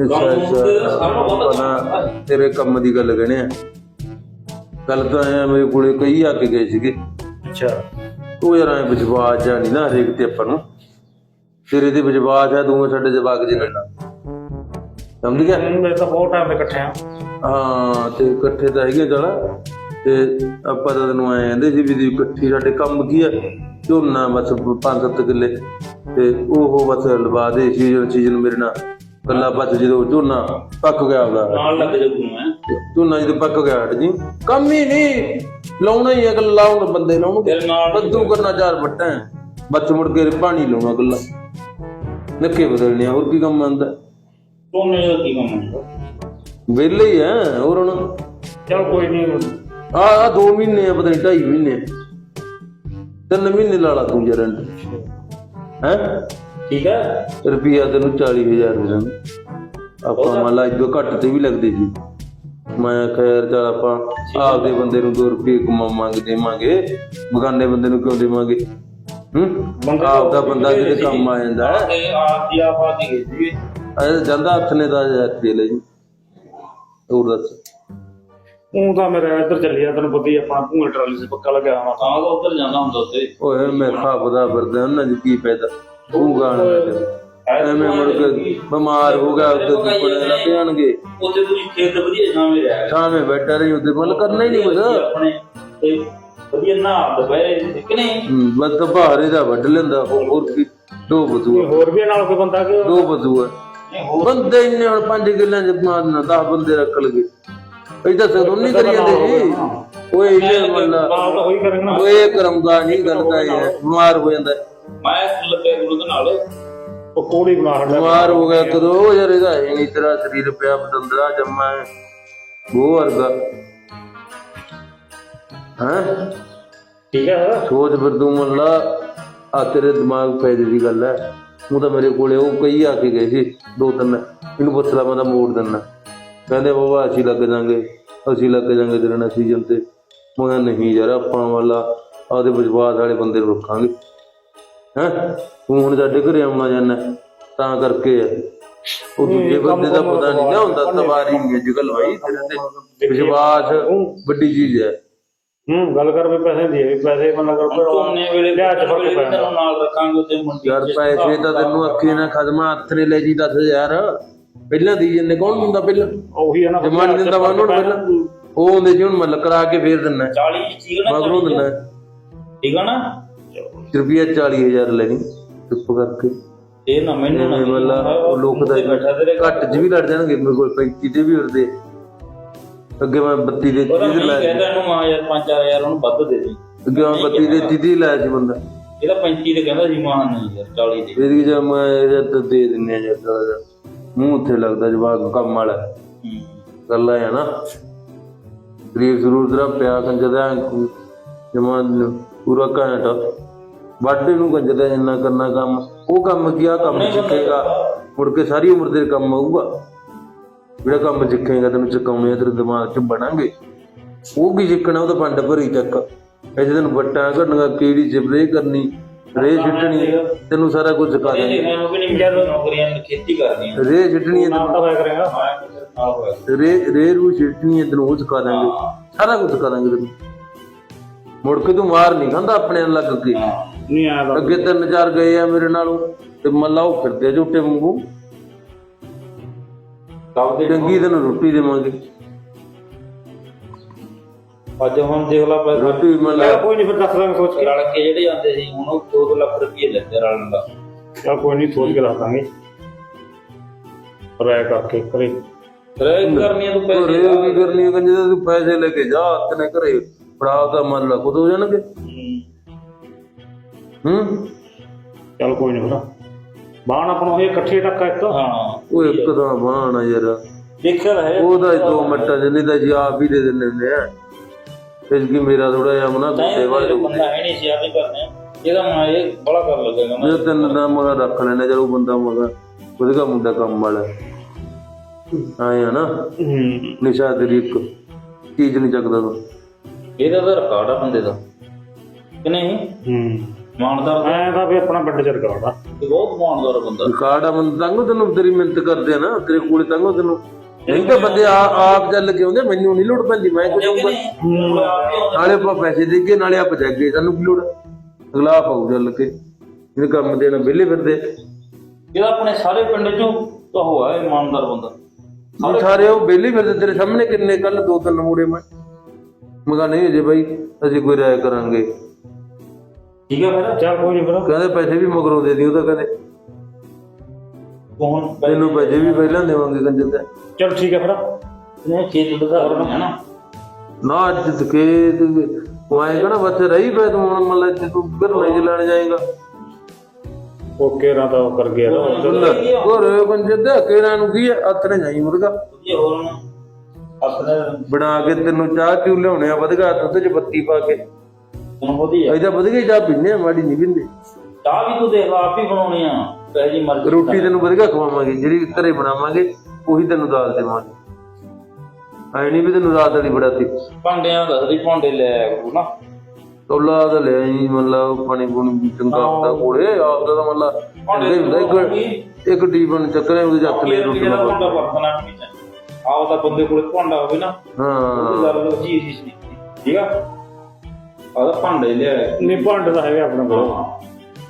ਅੱਛਾ ਅੱਛਾ ਤੇਰੇ ਕੰਮ ਦੀ ਗੱਲ ਕਹਣੇ ਆ। ਗੱਲ ਤਾਂ ਐ ਮੇਰੇ ਕੋਲੇ ਕਈ ਆ ਕੇ ਗਏ ਸੀਗੇ। ਅੱਛਾ। ਤੂੰ ਯਾਰ ਐ ਵਿਸ਼ਵਾਸ ਜਾਂ ਨਹੀਂ ਨਾ ਹਰੇਕ ਤੇ ਆਪਾਂ ਨੂੰ। ਤੇਰੇ ਤੇ ਵਿਸ਼ਵਾਸ ਹੈ ਤੂੰ ਸਾਡੇ ਜਵਾਕ ਜੀ ਲੈਣਾ ਸਮਝ ਗਿਆ? ਮੇਰੇ ਤਾਂ ਬਹੁਤ ਟਾਈਮ ਦੇ ਇਕੱਠੇ ਆ ਹਾਂ ਤੇ ਇਕੱਠੇ ਤਾਂ ਹੈਗੇ ਚਲ ਤੇ ਆਪਾਂ ਤਾਂ ਤੈਨੂੰ ਐ ਕਹਿੰਦੇ ਸੀ ਵੀ ਦੀ ਇਕੱਠੀ ਸਾਡੇ ਕੰਮ ਕੀ ਆ? ਝੋਨਾ ਬਸ 5-7 ਕਿੱਲੇ ਤੇ ਉਹ ਬਸ ਲਵਾ ਦੇ ਸੀਜ਼ਨ ਸੀਜ਼ਨ ਮੇਰੇ ਨਾਲ। ਕੱਲਾ ਬਸ ਜਦੋਂ ਝੋਨਾ ਪੱਕ ਗਿਆ ਉਹਦਾ ਨਾਲ ਲੱਗ ਜਾ ਤੂੰ ਮੈਂ ਝੋਨਾ ਜਦੋਂ ਪੱਕ ਗਿਆ ਹਟ ਜੀ। ਕੰਮ ਹੀ ਨਹੀਂ। ਲਾਉਣਾ ਹੀ ਹੈ ਗੱਲ ਲਾਉਣ ਬੰਦੇ ਲਾਉਣਗੇ। ਤੇਰੇ ਨਾਲ ਬੱਦੂ ਕਰਨਾ ਚਾਰ ਵੱਟਾਂ ਬੱਚ ਮੁੜ ਕੇ ਪਾਣੀ ਲਾਉਣਾ ਗੱਲਾਂ ਨੱਕੇ ਬਦਲਣੇ ਆ, ਹੋਰ ਕੀ ਕੰਮ ਆਂਦਾ ਤੂੰ ਨੇ ਕੀ ਕੰਮ ਹੁੰਦਾ ਵਿਹਲੇ ਹੀ ਆ ਹੋਰ ਹੁਣ? ਚਲ ਕੋਈ ਨਹੀਂ ਆ ਆ 2 ਮਹੀਨੇ ਆ ਪਤਾ ਨਹੀਂ 2.5 ਮਹੀਨੇ। ਤਿੰਨ ਮਹੀਨੇ ਲਾ ਲਾ ਤੂੰ ਜਰਨ ਹੈ? ਠੀਕ ਹੈ। ਰੁਪਿਆ ਤੈਨੂੰ 40000 ਦੇ ਦਾਂ ਆਪਾਂ ਮੰਨ ਲਾ ਇਦੋਂ ਘੱਟ ਤੇ ਵੀ ਲੱਗਦੇ ਸੀ। ਮੈਂ ਖੈਰ ਚਲ ਆਪਾਂ ਆਪਦੇ ਬੰਦੇ ਨੂੰ 2 ਰੁਪਏ ਕਮਾਵਾਂਗੇ ਦੇਵਾਂਗੇ ਬਗਾਨੇ ਬੰਦੇ ਨੂੰ ਕਿਉਂ ਦੇਵਾਂਗੇ? ਹੂੰ? ਆਪਦਾ ਬੰਦਾ ਜਿਹਦੇ ਕੰਮ ਆ ਜਾਂਦਾ ਹੈ। ਤੇ ਆਪ ਦੀ ਆਪ ਆ ਸੀ ਅਜੇ ਜਾਂਦਾ ਹੱਥ ਨੇ 10000 ਰੁਪਏ ਲੈ ਜੀ। ਹੋਰ ਦੱਸ। ਉਹ ਤਾਂ ਮੇਰਾ ਇੱਧਰ ਚੱਲੀ ਆ ਤੈਨੂੰ ਪਤਾ ਹੀ ਆ, ਆਪਣਾ ਟਰਾਲੀ ਸੇ ਪੱਕਾ ਲੱਗਿਆ ਹੋਣਾ ਤਾਂ। ਉਹ ਉੱਧਰ ਜਾਂਦਾ ਹੁੰਦਾ ਉੱਤੇ ਓਏ ਮੈਂ ਖਾਪਦਾ ਫਿਰਦਾ ਉਹਨਾਂ ਦੀ ਕੀ ਪੈਦਾ ਤੂੰ ਗਾਣ ਐਵੇਂ ਮੁੜ ਕੇ ਬਿਮਾਰ ਹੋ ਗਿਆ ਉੱਤੇ ਦੁੱਪੜੇ ਲੱਗ ਜਾਣਗੇ। ਉੱਥੇ ਤੁਸੀਂ ਖੇਤ ਵਧੀਆ ਛਾਵੇਂ ਰਿਹਾ ਸਾਵੇਂ ਬੈਠਾ ਰਹੀ ਉੱਤੇ ਮਨ ਕਰਨਾ ਹੀ ਨਹੀਂ ਕੁਝ ਆਪਣੇ ਤੇ ਵਧੀਆ ਨਾ ਦੁਪਹਿਰੇ ਕਿ ਨਹੀਂ? ਹੂੰ, ਬਸ ਤਾਂ ਭਾਰੇ ਦਾ ਵੱਢ ਲੈਂਦਾ ਹੋਰ ਹੋਰ ਕੀ? ਦੋ ਬਦੂ ਹੋਰ ਵੀ ਨਾਲ ਕੋਈ ਬੰਦਾ ਕਿ ਦੋ ਬਦੂ ਨਹੀਂ ਹੋਰ ਬੰਦੇ ਇੰਨੇ ਹੁਣ ਪੰਜ ਕਿੱਲਿਆਂ ਚ ਮਾਰਨਾ 10 ਬੰਦੇ ਰੱਖ ਲਗੇ। ਇਹ ਤਾਂ ਸਦੋਂ ਨਹੀਂ ਕਰੀ ਜਾਂਦੇ ਜੀ। ਓਏ ਇਹ ਮੱਲਾ ਬਾਤ ਤਾਂ ਹੋਈ ਕਰਾਂਗੇ ਨਾ ਨਹੀਂ ਗੱਲ ਤਾਂ ਇਹ ਹੈ। ਬਿਮਾਰ ਹੋ ਜਾਂਦਾ ਹੈ। ਮੈਂ ਲੱਗੇ ਗੁਰੂ ਦੇ ਨਾਲ। ਉਹ ਕੋੜੀ ਬਣਾ ਹਟਦਾ ਬਿਮਾਰ ਹੋ ਗਿਆ ਕਦੋਂ? ਯਾਰ ਇਹਦਾ ਹੈ ਨਹੀਂ ਤੇਰਾ ਸਰੀਰ ਪਿਆ ਬਦੰਦਰਾ ਜੰਮਾ ਹੈ। ਉਹ ਵਰਗਾ। ਹਾਂ? ਠੀਕ ਹੈ। ਸੋਚ ਫਿਰ ਤੂੰ ਮੱਲਾ ਆ ਤੇਰੇ ਦਿਮਾਗ ਫਾਇਦੇ ਦੀ ਗੱਲ ਹੈ। ਉਹ ਤਾਂ ਮੇਰੇ ਕੋਲੇ ਉਹ ਕਈ ਆ ਕੇ ਗਏ ਸੀ ਦੋ ਤਿੰਨ। ਇਹਨੂੰ ਪੁੱਛ ਲਾ ਮੈਂ ਤਾਂ ਮੋੜ ਦਿੰਨਾ ਕਹਿੰਦੇ ਬਾਬਾ ਅਸੀਂ ਲੱਗ ਜਾਾਂਗੇ ਅਸੀਂ ਲੱਗ ਜਾਾਂਗੇ ਤੇਰੇ ਨਾਲ ਸੀਜ਼ਨ ਤੇ। ਮੈਂ ਕਿਹਾ ਨਹੀਂ ਯਾਰ ਆਪਾਂ ਵਾਲਾ ਆਦੇ ਵਿਸ਼ਵਾਸ ਵਾਲੇ ਬੰਦੇ ਨੂੰ ਰੱਖਾਂਗੇ। ਹੈਂ? ਤੂੰ ਹੁਣ ਸਾਡੇ ਘਰੇ ਆਉਣਾ ਜਾਣਾ ਤਾਂ ਕਰਕੇ ਆ। ਉਹ ਦੂਜੇ ਬੰਦੇ ਦਾ ਪਤਾ ਨਹੀਂ ਨਾ ਹੁੰਦਾ ਤਵਾਰੀ ਨਹੀਂ। ਅੱਜ ਕੱਲ ਭਾਈ ਤੇਰੇ ਤੇ। ਵਿਸ਼ਵਾਸ ਵੱਡੀ ਚੀਜ਼ ਹੈ। ਹੂੰ ਗੱਲ ਕਰ ਵੀ ਪੈਸੇ ਦੀ ਵੀ ਪੈਸੇ ਬੰਦਾ ਕਰ ਝੋਨੇ ਵੇਲੇ ਲਿਆ ਚ ਫ਼ਰਕ ਪੈਂਦਾ। ਨਾਲ ਰੱਖਾਂਗੇ ਉੱਤੇ ਮੰਡੀ ਯਾਰ ਪੈਸੇ ਤਾਂ ਤੈਨੂੰ ਅੱਖੀ ਨਾ ਖਦਮਾ ਹੱਥ ਨੇ ਲੈ ਜੀ 10000 ਪਹਿਲਾਂ ਦੀ ਜੰਨੇ ਕੌਣ ਦਿੰਦਾ ਪਹਿਲਾਂ? ਉਹੀ ਹੈ ਨਾ ਜਮਾਨ ਦਿੰਦਾ ਵਾ ਉਹਨੂੰ ਪਹਿਲਾਂ। ਉਹ ਹੁੰਦੇ ਜੀ ਹੁਣ ਮੱਲ ਕਰਾ ਕੇ ਫੇਰ ਦਿੰਨਾ 40 ਠੀਕ ਨਾ ਮਗਰੋਂ ਦਿੰਨਾ ਠੀਕ ਆ ਨਾ? ਰੁਪਿਆ 40000 ਲੈਣੀ ਚੁੱਪ ਕਰਕੇ। ਇਹ ਨਾ ਮੈਨੂੰ ਨਾ ਉਹ ਲੋਕ ਦਾ ਘੱਟ ਚ ਵੀ ਲੜ ਜਾਣਗੇ ਮੇਰੇ ਕੋਲ 35 ਤੇ ਵੀ ਉੜਦੇ। ਅੱਗੇ ਮੈਂ 32 ਦੇ ਉਹਦਾ ਚੀਜ਼ ਮੈਂ ਲੈ ਕਹਿੰਦਾ ਇਹਨੂੰ ਮਾਂ ਯਾਰ 5-4000 ਉਹਨੂੰ ਵੱਧ ਦੇ ਦੇ। ਕਿਉਂ ਬੱਤੀ ਦੇ ਤਿੱਦੀ ਲੈ ਜੀ ਬੰਦਾ। ਇਹਦਾ 35 ਤੇ ਕਹਿੰਦਾ ਸੀ ਮਾਂ ਨਹੀਂ ਯਾਰ 40 ਦੇ ਇਹਦੀ ਜੇ ਮੈਂ ਇਹਦੇ ਤੇ ਦੇ ਦਿੰਨੇ ਆ ਜਦ ਮੂੰਹ ਉੱਥੇ ਲੱਗਦਾ ਜਵਾਬ ਕੰਮ ਵਾਲਾ। ਗੱਲਾਂ ਹੈ ਨਾ। ਗਰੀਬ ਜ਼ਰੂਰ ਤੇਰਾ ਪਿਆ ਕੰਜਦਾ ਜਮਾਨ ਪੂਰਾ ਘੰਟਾ। ਵਾਢੇ ਨੂੰ ਕੰਜਦਾ ਇੰਨਾ ਕਰਨਾ ਕੰਮ। ਉਹ ਕੰਮ ਕੀ ਆ? ਕੰਮ ਸਿੱਖੇਗਾ। ਮੁੜ ਕੇ ਸਾਰੀ ਉਮਰ ਤੇਰੇ ਕੰਮ ਆਊਗਾ। ਜਿਹੜਾ ਕੰਮ ਸਿੱਖੇਗਾ ਤੈਨੂੰ ਚਕਾਉਣੇ ਆ ਤੇਰੇ ਦਿਮਾਗ 'ਚ ਬਣਾਂਗੇ ਉਹ ਕੀ ਸਿੱਖਣਾ? ਉਹ ਤਾਂ ਪੰਡ ਭਰੀ ਚੱਕ। ਐਸੇ ਤੈਨੂੰ ਵੱਟਾਂ ਘੜਨਾ ਕੀੜੀ ਸਪਰੇ ਕਰਨੀ। ਰੇ ਛਿੱਟਣੀ ਤੈਨੂੰ ਸਾਰਾ ਕੁਝ ਸਿਖਾ ਲਿਖਣਾ ਉਹ ਵੀ ਨਹੀਂ ਮਿਲਿਆ ਨੌਕਰੀਆਂ ਖੇਤੀ ਕਰਨੀ ਰੇ ਛਿੱਟਣੀ ਹੈ ਨਾਮ ਤਾਂ ਹੋਇਆ ਕਰੇਗਾ। ਹੋਇਆ ਰੇ ਰੇ ਰੂ ਛਿੱਟਣੀ ਹੈ ਤੈਨੂੰ ਉਹ ਸਿਖਾ ਦਾਂਗੇ। ਸਾਰਾ ਕੁਝ ਸਿਖਾ ਦਾਂਗੇ ਤੈਨੂੰ। ਮੁੜ ਕੇ ਤੂੰ ਮਾਰ ਨਹੀਂ ਖਾਂਦਾ ਆਪਣੇ ਨਾਲ ਲੱਗ ਕੇ। ਨਹੀਂ ਆਇਆ ਤਾਂ ਅੱਗੇ ਤਿੰਨ ਚਾਰ ਗਏ ਆ ਮੇਰੇ ਨਾਲੋਂ ਤੇ ਮੱਲਾ ਉਹ ਫਿਰਦੇ ਝੂਟੇ ਵਾਂਗੂ। ਚੰਗੀ ਤੈਨੂੰ ਰੋਟੀ ਦੇਵਾਂਗੇ। ਅੱਜ ਹੁਣ ਦੇਖ ਲਾ ਪੈਸਾ ਰੋਟੀ ਕੋਈ ਨਹੀਂ ਫਿਰ ਦੱਸ ਦਾਂਗੇ ਸੋਚ ਕੇ। ਰਲ ਕੇ ਜਿਹੜੇ ਜਾਂਦੇ ਸੀ ਹੁਣ ਉਹ 2 ਲੱਖ ਰੁਪਏ ਲੈਂਦੇ ਰਲਣ ਦਾ। ਚੱਲ ਕੋਈ ਨਹੀਂ ਸੋਚ ਕੇ ਦੱਸ ਦਾਂਗੇ। ਰਾਇ ਕਰਕੇ ਕਰੇ ਰਹਿ ਕਰਨੀਆਂ ਤੂੰ ਪੈਸੇ ਘਰੇ ਕੀ ਕਰਨੀ ਹੈ ਕੰਜੇ ਤੂੰ ਪੈਸੇ ਲੈ ਕੇ ਜਾ ਤਨੇ ਘਰੇ ਫੜਾ ਦਾ ਮਨ ਲਾ ਖੁਦ ਹੋ ਜਾਣਗੇ। ਹੂੰ। ਚੱਲ ਕੋਈ ਨਹੀਂ ਫਿਰ ਬਾਣ ਆਪਣਾ ਇਹ ਇਕੱਠੇ ਟੱਕਾ ਇੱਕ। ਹਾਂ। ਉਹ ਇੱਕ ਤਾਂ ਬਾਣਾ ਯਾਰ। ਦੇਖਿਆ ਤਾਂ ਹੈ। ਉਹਦਾ ਹੀ ਦੋ ਮਿੰਟਾਂ ਚ ਨਹੀਂ ਤਾਂ ਜੀ ਆਪ ਹੀ ਦੇ ਦਿੰਦੇ ਹੁੰਦੇ ਆ। ਇਸ ਕੀ ਮੇਰਾ ਥੋੜਾ ਜਿਹਾ ਮਨਾ ਗੁੱਸੇ ਵਾਲੇ ਬੰਦਾ ਹੈ ਨਹੀਂ ਸੀ ਆਪੇ ਕਰਨੇ ਇਹਦਾ ਮੈਂ ਇਹ ਬੜਾ ਕਰ ਲੱਗੇਗਾ ਮੈਂ ਜੇ ਤਿੰਨ ਦਾ ਮਗਾ ਰੱਖ ਲੈਣਾ ਚਲੋ ਬੰਦਾ ਮਗਾ ਉਹਦੇ ਦਾ ਮੁੰਡਾ ਕੰਮ ਵਾਲਾ ਆਏ ਆ ਨਾ। ਨਿਸ਼ਾ ਤੇਰੀ ਇੱਕ ਚੀਜ਼ ਨਹੀਂ ਚੱਕਦਾ ਤੂੰ। ਇਹਦਾ ਤਾਂ ਰਿਕਾਰਡ ਆ ਬੰਦੇ ਦਾ। ਕਿ ਨਹੀਂ? ਹੂੰ। ਮਾਨਦਾਰ ਐਂ ਤਾਂ ਵੀ ਆਪਣਾ ਵੱਡੇ ਚਿਰ ਕਰਾਉਣਾ ਇਹ ਬਹੁਤ ਮਾਨਦਾਰ ਬੰਦਾ। ਰਿਕਾਰਡ ਆ ਬੰਦਾ ਤੰਗੋ ਤੈਨੂੰ ਤੇਰੀ ਮਿਹਨਤ ਕਰਦੇ ਆ ਨਾ ਤੇਰੇ ਕੋਲੇ ਤੰਗੋ ਤੈਨੂੰ। ਨਹੀਂ ਤਾਂ ਬੰਦੇ ਆ ਆਪ ਚੱਲ ਕੇ ਆਉਂਦੇ ਮੈਨੂੰ ਨਹੀਂ ਲੋੜ ਪੈਂਦੀ ਮੈਂ ਕਿਉਂ ਨਾਲੇ ਆਪਾਂ ਪੈਸੇ ਦੇ ਕੇ ਨਾਲੇ ਆਪ ਜਾਗੇ ਸਾਨੂੰ ਕੀ ਲੋੜ ਅਗਲਾ ਪਾਉ ਚੱਲ ਕੇ ਇਹਨੇ ਕੰਮ ਦੇਣਾ ਵਿਹਲੇ ਫਿਰਦੇ। ਇਹਦਾ ਆਪਣੇ ਸਾਰੇ ਪਿੰਡ ਚੋਂ ਤਾਂ ਹੋਇਆ ਇਮਾਨਦਾਰ ਬੰਦਾ। ਹੁਣ ਸਾਰੇ ਉਹ ਵਿਹਲੇ ਫਿਰਦੇ ਤੇਰੇ ਸਾਹਮਣੇ ਕਿੰਨੇ ਕੱਲ ਦੋ ਤਿੰਨ ਮੂੜੇ ਮੈਂ। ਮਗਾ ਨਹੀਂ ਜੇ ਬਾਈ ਅਸੀਂ ਕੋਈ ਰਾਇ ਕਰਾਂਗੇ। ਠੀਕ ਹੈ ਫਿਰ। ਚੱਲ ਕੋਈ ਨਹੀਂ ਫਿਰ। ਕਹਿੰਦੇ ਪੈਸੇ ਵੀ ਮਗਰੋਂ ਦੇ ਦਿਓ ਤਾਂ ਕਹਿੰਦੇ। ਹੁਣ ਤੈਨੂੰ ਪੈਸੇ ਵੀ ਪਹਿਲਾਂ ਦੇਵਾਂਗੇ ਕੰਜਰ ਤੇ ਚੱਲ ਠੀਕ ਹੈ ਫਿਰ। ਨੇ ਖੇਤ ਨਾ। ਨਾ ਅੱਜ ਤਕੇ ਤੂੰ ਆਏ ਕਹਣਾ ਬੱਚੇ ਰਹੀ ਪਏ ਤੂੰ ਹੁਣ ਮੱਲਾ ਤੇ ਤੂੰ ਫਿਰ ਨਹੀਂ ਲੈਣ ਜਾਏਗਾ। ਓਕੇ ਰਾਂ ਤਾਂ ਉਹ ਕਰ ਗਿਆ ਨਾ। ਹੋਰ ਕੰਜਰ ਦੇ ਕਿਹਨਾਂ ਨੂੰ ਕੀ ਨੇ ਜਾਈ ਮੁਰਗਾ। ਇਹ ਹੋਰ ਨਾ। ਆਪਣੇ ਬਣਾ ਕੇ ਤੈਨੂੰ ਚਾਹ ਕਿਉਂ ਲਿਆਉਣੇ ਆ ਵਧਗਾ ਦੁੱਧ ਚ ਬੱਤੀ ਪਾ ਕੇ। ਹੁਣ ਵਧੀਆ। ਅਜਾ ਵਧਗਾ ਚਾਹ ਪੀਨੇ ਆ ਮਾੜੀ ਨਹੀਂ ਪੀਂਦੇ। ਚਾਹ ਵੀ ਤੂੰ ਦੇਖ ਲਾ ਆਪ ਹੀ ਬਣਾਉਣੀ ਆ। ਕਹੇ ਜੀ ਮਰਜ਼ੀ ਰੋਟੀ ਤੈਨੂੰ ਵਧਗਾ ਖਵਾਵਾਂਗੇ ਜਿਹੜੀ ਘਰੇ ਬਣਾਵਾਂਗੇ ਉਹੀ ਤੈਨੂੰ ਦਾਲ ਦੇਵਾਂਗੇ। ਐ ਨਹੀਂ ਵੀ ਤੈਨੂੰ ਰਾਤ ਵਾਲੀ ਬੜਾਤੀ ਭਾਂਡਿਆਂ ਦਾ ਸਰੀ ਭਾਂਡੇ ਲੈ ਆਇਆ ਨਾ। ਤੋਲਾ ਦਾ ਲੈ ਆਈ ਮਤਲਬ ਪਾਣੀ ਪੂਣੀ ਚੰਗਾ ਹੁੰਦਾ ਕੋਲੇ ਆਪ ਦਾ ਤਾਂ ਮਤਲਬ ਹੁੰਦਾ ਇੱਕ ਇੱਕ ਟੀਪਨ ਚੱਕਰੇ ਉਹਦੇ ਜੱਤ ਲੈ ਰੋਟੀ ਨਾਲ ਭਾਂਡਾ ਵਰਤਣਾ ਨਹੀਂ ਆਹ ਤਾਂ। ਬੰਦੇ ਕੋਲੇ ਭਾਂਡਾ ਹੋਵੇ ਨਾ ਹਾਂ। ਉਹ ਗੱਲ ਜੀ ਜੀ ਸੀ ਠੀਕ ਆ? ਆਦਾ ਭਾਂਡੇ ਲਿਆ ਨਹੀਂ ਭਾਂਡੇ ਤਾਂ ਹੈਗੇ ਆਪਣੇ ਕੋਲ।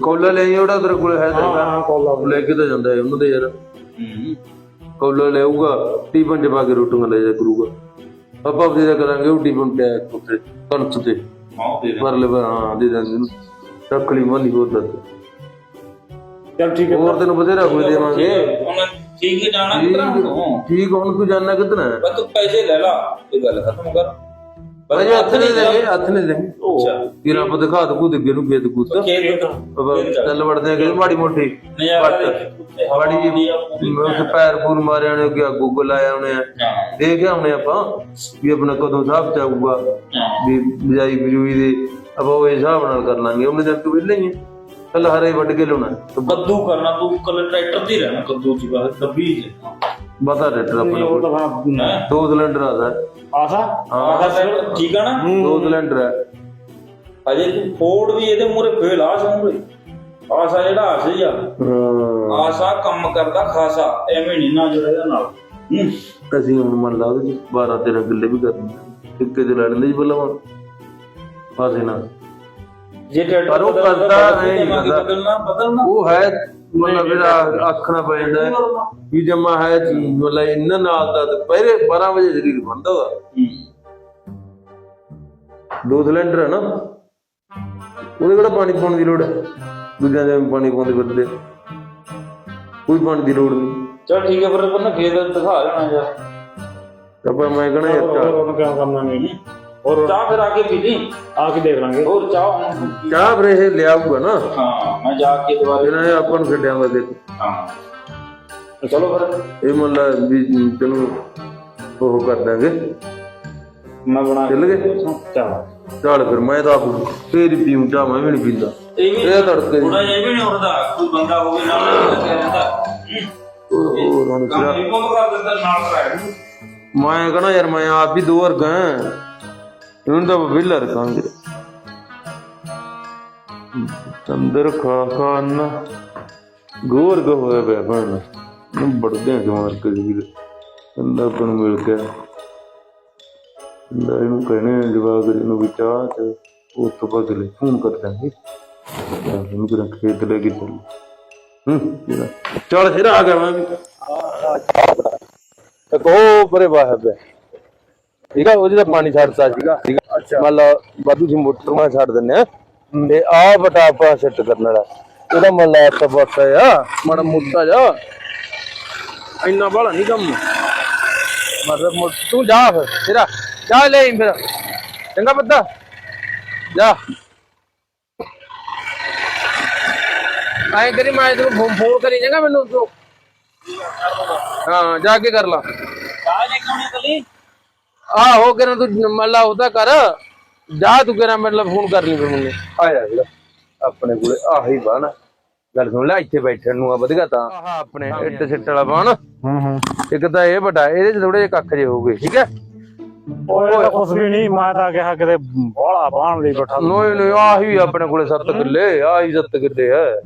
ਕੋਲਾ ਲੈ ਉਹਦਾ ਤੇਰੇ ਕੋਲੇ ਹੈ ਤੇਰਾ ਹਾਂ ਕੋਲਾ? ਲੈ ਕੇ ਤਾਂ ਜਾਂਦਾ ਹੈ ਉਹਨਾਂ ਦੇ ਯਾਰ। ਹੂੰ ਕੋਲਾ ਲੈਊਗਾ ਟੀਪਨ ਚ ਪਾ ਕੇ ਰੋਟੀਆਂ ਲੈ ਜਾ ਕਰੂਗਾ। ਆਪਾਂ ਵੀ ਦਾ ਕਰਾਂਗੇ ਉਹ ਟੀਪਨ ਤੇ ਉੱਤੇ ਕੰਚ ਤੇ। ਆਹ ਦੇ ਦੇ। ਮਰ ਲੈ ਹਾਂ ਦੇ ਦਾਂਗੇ ਇਹਨੂੰ। ਰੱਖ ਲਈ ਮਾਲੀ ਹੋਰ ਦੱਸ। ਚੱਲ ਠੀਕ ਹੈ ਹੋਰ ਤੈਨੂੰ ਬਥੇਰਾ ਕੋਈ ਦੇਵਾਂਗੇ। ਹੁਣ ਠੀਕ ਹੀ ਜਾਣਾ ਕਿਤਨਾ ਠੀਕ ਹੁਣ ਤੂੰ ਜਾਨਣਾ ਕਿਤਨਾ ਹੈ? ਬਸ ਤੂੰ ਪੈਸੇ ਲੈ ਲਾ ਇਹ ਗੱਲ ਖਤਮ ਕਰ। ਬਸ ਅਜੇ ਹੱਥ ਨਹੀਂ ਦੇਗੇ ਹੱਥ ਨਹੀਂ ਦੇਗੇ ਅੱਛਾ। ਕਿ ਰੱਬ ਦਿਖਾ ਦੂ ਕੋ ਦਿੱਗੇ ਨੂੰ ਖੇਤ ਕੂਤ ਖੇਤ ਚੱਲ। ਵੜਦੇ ਆ ਕਿ ਮਾੜੀ ਮੋਟੀ। ਦੇਖ ਮਾੜੀ ਜੀ ਉੱਥੇ ਪੈਰ ਪੂਰ ਮਾਰਿਆ ਨੇ ਕਿ ਗੂਗਲ ਆਇਆ ਉਹਨੇ। ਦੇਖ ਆਉਣੇ ਆਪਾਂ ਵੀ ਆਪਣਾ ਕਦੋਂ ਚਾਊਗਾ ਹਾਂ। ਵੀ ਬਿਜਾਈ ਬਿਜੂਈ ਦੇ ਆਪਾਂ ਉਹ ਹਿਸਾਬ ਨਾਲ ਕਰ ਲਾਂਗੇ ਉਹਨੇ ਦਿਨ ਤੂੰ ਵਿਹਲੇ ਹੀ ਹੈ ਕੱਲ ਹਰੇ ਵੱਢ ਕੇ ਲਾਉਣਾ। ਕੱਦੂ ਕਰਨਾ ਤੂੰ ਕੱਲ ਟਰੈਕਟਰ ਤੇ ਰਹਿਣਾ ਕੱਦੂ ਚ ਬਾਹਰ ਕੱਬੀ ਆਪਣਾ ਉਹ ਕੋਲ। ਤਾਂ ਫਿਰ ਹੈਂ? ਦੋ ਸਿਲੰਡਰ ਆਦਾ ਆਸਾ? ਹਾਂ। ਆਹ ਟਰੈਕਟਰ ਠੀਕ ਆ ਨਾ? ਦੋ ਸਿਲੰਡਰ ਹੈ ਅਜੇ ਤੂੰ ਫੋੜ ਵੀ ਇਹਦੇ ਮੂਰੇ ਫੇਲ ਆ ਸਮੂਰੇ ਆਸਾ ਜਿਹੜਾ ਆਸੀ ਆ। ਹਾਂ। ਆਸਾ ਕੰਮ ਕਰਦਾ ਖਾਸਾ ਐਵੇਂ ਨਹੀਂ ਨਾ ਜੁੜਿਆ ਇਹਦੇ ਨਾਲ। ਹੂੰ। ਅਸੀਂ ਹੁਣ ਮੰਨ ਲਾ ਉਹਦੇ 12 13 ਕਿੱਲੇ ਵੀ ਕਰਨੇ ਇੱਕੇ ਤੇ ਲੜਨ ਦੇ ਜੀ ਬੱਲਾ ਫਾਸੇ ਨਾਲ ਜੇ ਟਰੈਕਟਰ ਪਰ ਉਹ ਬਦਲਦਾ ਕਰਦਾ ਨਹੀਂ ਦੇਵਾਂਗੇ, ਕਰਦਾ। ਬਦਲਣਾ ਬਦਲਣਾ। ਉਹ ਹੈ ਮਤਲਬ ਜਿਹੜਾ ਅੱਖਣਾ ਪੈ ਜਾਂਦਾ। ਹੈ ਵੀ ਜਮਾ ਹੈ ਚੀਜ਼ ਮਤਲਬ ਇਹਨਾਂ ਨਾਲ ਦਾ ਦੁਪਹਿਰੇ 12 ਵਜੇ ਸਰੀਰ ਬਣਦਾ ਵਾ ਹੂੰ। ਦੋ ਸਿਲੰਡਰ ਹੈ ਨਾ। ਉਹਦੇ ਕਿਹੜਾ ਪਾਣੀ ਪਾਉਣ ਦੀ ਲੋੜ ਹੈ? ਦੂਜਿਆਂ ਦੇ ਪਾਣੀ ਪਾਉਂਦੇ ਫਿਰਦੇ ਕੋਈ ਪਾਣੀ ਦੀ ਲੋੜ ਨਹੀਂ। ਚਲ ਠੀਕ ਹੈ ਫਿਰ ਬੰਦਾ ਖੇਤ ਦਿਖਾ ਲੈਣਾ ਯਾਰ ਆਪਾਂ ਮੈਂ ਕਹਣਾ ਯਾਰ ਕਿਉਂ ਕਰਨਾ ਨਹੀਂ। ਹੋਰ ਚਾਹ ਫਿਰ ਆ ਕੇ ਪੀ ਲਈ ਆ ਕੇ ਦੇਖ ਲਾਂਗੇ। ਹੋਰ ਚਾਹ ਹੁਣ ਚਾਹ ਫਿਰ ਇਹ ਲਿਆਊਗਾ ਨਾ। ਹਾਂ ਮੈਂ ਜਾ ਕੇ ਦੁਬਾਰੇ ਇਹਨਾਂ ਇਹ ਆਪਾਂ ਨੂੰ ਛੱਡਿਆ ਵਾ ਦੇਖ। ਹਾਂ। ਚਲੋ ਫਿਰ। ਇਹ ਮੰਨ ਲਾ ਵੀ ਤੈਨੂੰ ਉਹ ਕਰ ਦਾਂਗੇ। ਮੈਂ ਬਣਾ ਕੇ ਚੱਲ ਗਏ? ਚੱਲ। ਚੱਲ ਫਿਰ ਮੈਂ ਤਾਂ ਆਪ ਫੇਰ ਪੀਉਂ ਚਾਹ ਮੈਂ ਵੀ ਨਹੀਂ ਪੀਂਦਾ। ਇਹ ਤੜਕੇ ਥੋੜਾ ਜਿਹਾ ਇਹ ਵੀ ਨਹੀਂ ਉੱਠਦਾ ਕੋਈ ਬੰਦਾ ਹੋਵੇ ਨਾਲ ਲੱਗਿਆ ਰਹਿੰਦਾ। ਉਹ ਰਣ ਕੰਮ ਇਹ ਕੋਲ ਕਰ ਦਿੰਦਾ ਨਾਲ ਕਰਾਇਆ ਮੈਂ ਕਹਣਾ ਯਾਰ ਮੈਂ ਆਪ ਵੀ ਦੋ ਵਰਗਾ ਇਹਨੂੰ ਤਾਂ ਵਿਹਲਾ ਤੰਦਰ ਖਾ ਖਾ ਨਾ ਗੋਰ ਗ ਹੋਇਆ ਪਿਆ ਭਣ ਨੂੰ ਬੜਦੇ ਆ ਮਾਰ ਕੇ ਜੀ ਅੰਦਾ ਆਪਾਂ ਨੂੰ ਮਿਲ ਗਿਆ ਲੈ ਇਹਨੂੰ ਕਹਿੰਦੇ ਜਵਾਬ ਨੂੰ ਵੀ ਤੇ ਉਸ ਤੋਂ ਬਾਅਦ ਲੈ ਫੋਨ ਕਰ ਦਾਂਗੇ ਇਹਨੂੰ ਕਿਹੜਾ ਖੇਤ ਲੈ ਕੇ ਚੱਲ ਹੂੰ ਜਿਹੜਾ- ਫਿਰ ਆ ਗਿਆ ਮੈਂ ਵੀ ਇੱਕ ਉਹ ਪਰੇ ਬਾਹਰ ਪਿਆ ਠੀਕ ਆ ਉਹਦੇ ਤਾਂ ਪਾਣੀ ਛੱਡਤਾ ਸੀਗਾ ਮੰਨ ਲਾ ਵਾਧੂ ਜੀ ਮੋਟਰ ਮਾ ਛੱਡ ਦਿੰਨੇ ਆ ਤੇ ਆ ਬਟਾ ਆਪਾਂ ਸੈੱਟ ਕਰਨ ਵਾਲਾ। ਉਹਦਾ ਮੰਨ ਲਾ ਤਾਂ ਬਟਾ ਆ ਮਾੜਾ ਮੋਟਾ ਜਾ ਇੰਨਾ ਬਾਲਾ ਨਹੀਂ ਕੰਮ। ਮਤਲਬ ਤੂੰ ਜਾ ਫਿਰ ਤੇਰਾ। ਜਾ ਲੈ ਫਿਰ। ਚੰਗਾ ਬੱਦਾ ਜਾ। ਆਏ ਕਰੀ ਮੈਂ ਤੈਨੂੰ ਫੋਨ ਫੋਨ ਕਰੀ ਚੰਗਾ ਮੈਨੂੰ ਤੂੰ। ਹਾਂ ਜਾ ਕੇ ਕਰ ਲਾ। ਚਾਹ ਲੈ ਕੇ ਆਉਣੀ ਕੱਲੀ ਆਹੋ ਕਿਰਨ ਤੂੰ ਮੱਲਾ ਉਹਦਾ ਕਰ। ਜਾ ਤੂੰ ਕਿਰਨ ਮਤਲਬ ਫੋਨ ਕਰ ਲਈ ਫਿਰ ਮੈਨੂੰ ਆਇਆ ਵੀਰ ਆਪਣੇ ਕੋਲੇ ਆਹੀ ਬਾਣਾ। ਗੱਲ ਸੁਣ ਲੈ ਇੱਥੇ ਬੈਠਣ ਨੂੰ ਆ ਵਧੀਆ ਤਾਂ। ਆਹ ਆਪਣੇ ਇੱਟ ਸਿੱਟ ਵਾਲਾ ਬਾਣ। ਹੂੰ ਹੂੰ। ਇੱਕ ਤਾਂ ਇਹ ਵੱਡਾ ਇਹਦੇ ਚ ਥੋੜੇ ਜਿਹੇ ਕੱਖ ਜੇ ਹੋਗੇ ਠੀਕ ਹੈ? ਓਏ ਕੁਛ ਵੀ ਨਹੀਂ ਮੈਂ ਤਾਂ ਕਿਹਾ ਕਿਤੇ ਬੋਲਾ ਬਾਣ ਲਈ ਬੈਠਾ ਨੋਏ ਨੋਏ ਆਹੀ ਆਪਣੇ ਕੋਲੇ 7 ਕਿੱਲੇ ਆਹੀ 7 ਕਿੱਲੇ ਹੈ।